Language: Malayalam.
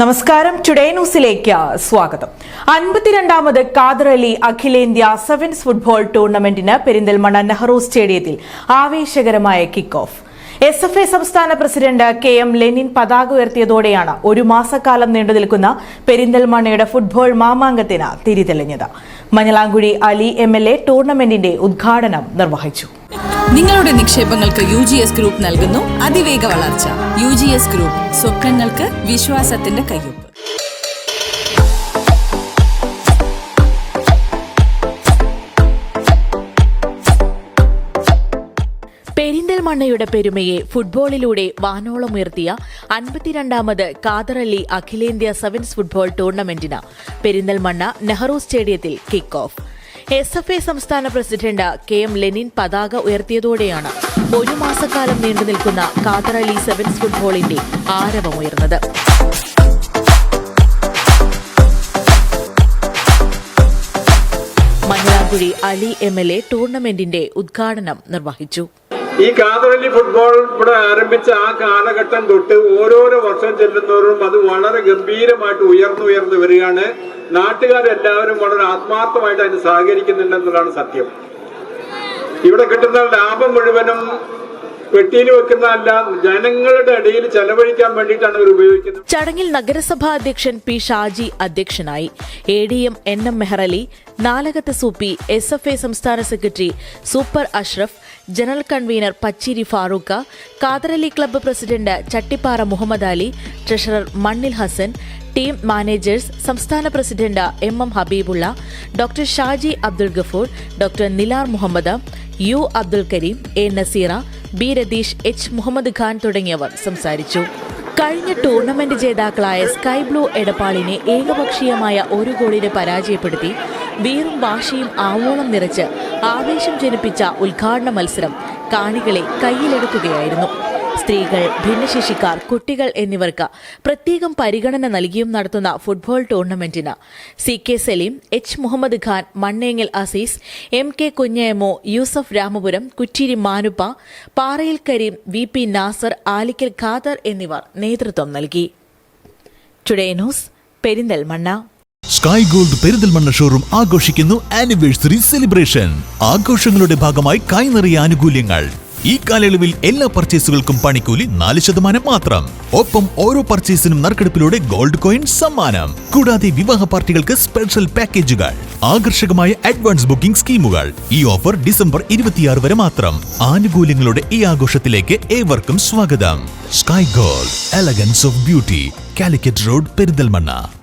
നമസ്കാരം. ടുഡേ ന്യൂസിലേക്ക് സ്വാഗതം. അൻപത്തിരണ്ടാമത് കാദർ അലി അഖിലേന്ത്യാ സെവൻസ് ഫുട്ബോൾ ടൂർണമെന്റിന് പെരിന്തൽമണ്ണ നെഹ്റു സ്റ്റേഡിയത്തിൽ ആവേശകരമായ kick off S F A സംസ്ഥാന പ്രസിഡന്റ് കെ എം ലെനിൻ പതാക ഉയർത്തിയതോടെയാണ് ഒരു മാസക്കാലം നീണ്ടുനിൽക്കുന്ന പെരിന്തൽമണ്ണയുടെ ഫുട്ബോൾ മാമാങ്കത്തിന് തിരിതെളിഞ്ഞത്. Manjalamkuzhi Ali M L A ടൂർണമെന്റിന്റെ ഉദ്ഘാടനം നിർവഹിച്ചു. നിങ്ങളുടെ നിക്ഷേപങ്ങൾക്ക് യു ജി എസ് ഗ്രൂപ്പ് നൽകുന്നു അതിവേഗ വളർച്ച. യു ജി എസ് ഗ്രൂപ്പ് സ്വപ്നങ്ങൾക്ക് വിശ്വാസത്തിന്റെ കയ്യൊപ്പ്. പെരിന്തൽമണ്ണയുടെ പെരുമയെ ഫുട്ബോളിലൂടെ വാനോളമുയർത്തിയ അൻപത്തിരണ്ടാമത് അലി അഖിലേന്ത്യാ സെവൻസ് ഫുട്ബോൾ ടൂർണമെന്റിന് പെരിന്തൽമണ്ണ നെഹ്റു സ്റ്റേഡിയത്തിൽ kick off S F I സംസ്ഥാന പ്രസിഡന്റ് കെ എം ലെനിൻ പതാക ഉയർത്തിയതോടെയാണ് ഒരു മാസക്കാലം നീണ്ടു നിൽക്കുന്ന കാതറലി സെവൻസ് ഫുട്ബോളിന്റെ ആരവമുയർന്നത്. Manjalamkuzhi Ali M L A ടൂർണമെന്റിന്റെ ഉദ്ഘാടനം നിർവഹിച്ചു. ഈ കാതറലി ഫുട്ബോൾ ഇവിടെ ആരംഭിച്ച ആ കാലഘട്ടം തൊട്ട് ഓരോരോ വർഷം ചെല്ലുന്നവരും അത് വളരെ ഗംഭീരമായിട്ട് ഉയർന്നു ഉയർന്നു വരികയാണ്. നാട്ടുകാരെല്ലാവരും വളരെ ആത്മാർത്ഥമായിട്ട് അതിന് സഹകരിക്കുന്നുണ്ടെന്നുള്ളതാണ് സത്യം. ഇവിടെ കിട്ടുന്ന ലാഭം മുഴുവനും പെട്ടിയിൽ വെക്കുന്നതല്ല ജനങ്ങളുടെ ഇടയിൽ ചെലവഴിക്കാൻ വേണ്ടിയിട്ടാണ് ഇവർ ഉപയോഗിക്കുന്നത്. ചടങ്ങിൽ നഗരസഭാ അധ്യക്ഷൻ പി ഷാജി അധ്യക്ഷനായി. A D M N M Meharali Nalakath Sooppi S F A സംസ്ഥാന secretary super Ashraf general convener Pachiri Farooq Katharali club president Chattippara Muhammad Ali treasurer Mannil Hasan team managers സംസ്ഥാന president M M Habibulla doctor Shaji Abdul Gafoor doctor Nilar Muhammad U Abdul Kareem A Naseera B Ratheesh H Muhammad Khan തുടങ്ങിയവർ സംസാരിച്ചു. കഴിഞ്ഞ ടൂർണമെന്റ് ജേതാക്കളായ സ്കൈ ബ്ലൂ എടപ്പാളിനെ ഏകപക്ഷീയമായ ഒരു ഗോളിന് പരാജയപ്പെടുത്തി വീറും വാശിയും ആവോളം നിറച്ച് ആവേശം ജനിപ്പിച്ച ഉദ്ഘാടന മത്സരം കാണികളെ കയ്യിലെടുക്കുകയായിരുന്നു. സ്ത്രീകൾ ഭിന്നശേഷിക്കാർ കുട്ടികൾ എന്നിവർക്ക് പ്രത്യേകം പരിഗണന നൽകിയും നടത്തുന്ന football ടൂർണമെന്റിന്. C K Saleem H Muhammad Khan Manneengal Azeez M K Kunjayamo Yusuf Ramapuram Kuttiri Manuppa Parayil Kareem V P Nasar Alikkal Khader എന്നിവർ നേതൃത്വം നൽകി. Today news sky gold Perinthalmanna showroom ആഘോഷിക്കുന്നു ആനിവേഴ്സറി സെലിബ്രേഷൻ. ആഘോഷങ്ങളുടെ ഭാഗമായി കൈനിറിയ ആനുകൂല്യങ്ങൾ. ഈ കാലയളവിൽ എല്ലാ പർച്ചേസുകൾക്കും പണിക്കൂലി നാല് ശതമാനം മാത്രം. ഒപ്പം ഓരോ പർച്ചേസിനും നറുക്കെടുപ്പിലൂടെ ഗോൾഡ് കോയിൻ സമ്മാനം. കൂടാതെ വിവാഹ പാർട്ടികൾക്ക് സ്പെഷ്യൽ പാക്കേജുകൾ ആകർഷകമായ അഡ്വാൻസ് ബുക്കിംഗ് സ്കീമുകൾ. ഈ ഓഫർ ഡിസംബർ ഇരുപത്തിയാറ് വരെ മാത്രം. ആനുകൂല്യങ്ങളുടെ ഈ ആഘോഷത്തിലേക്ക് ഏവർക്കും സ്വാഗതം. Sky gold elegance of beauty Calicut road Perinthalmanna.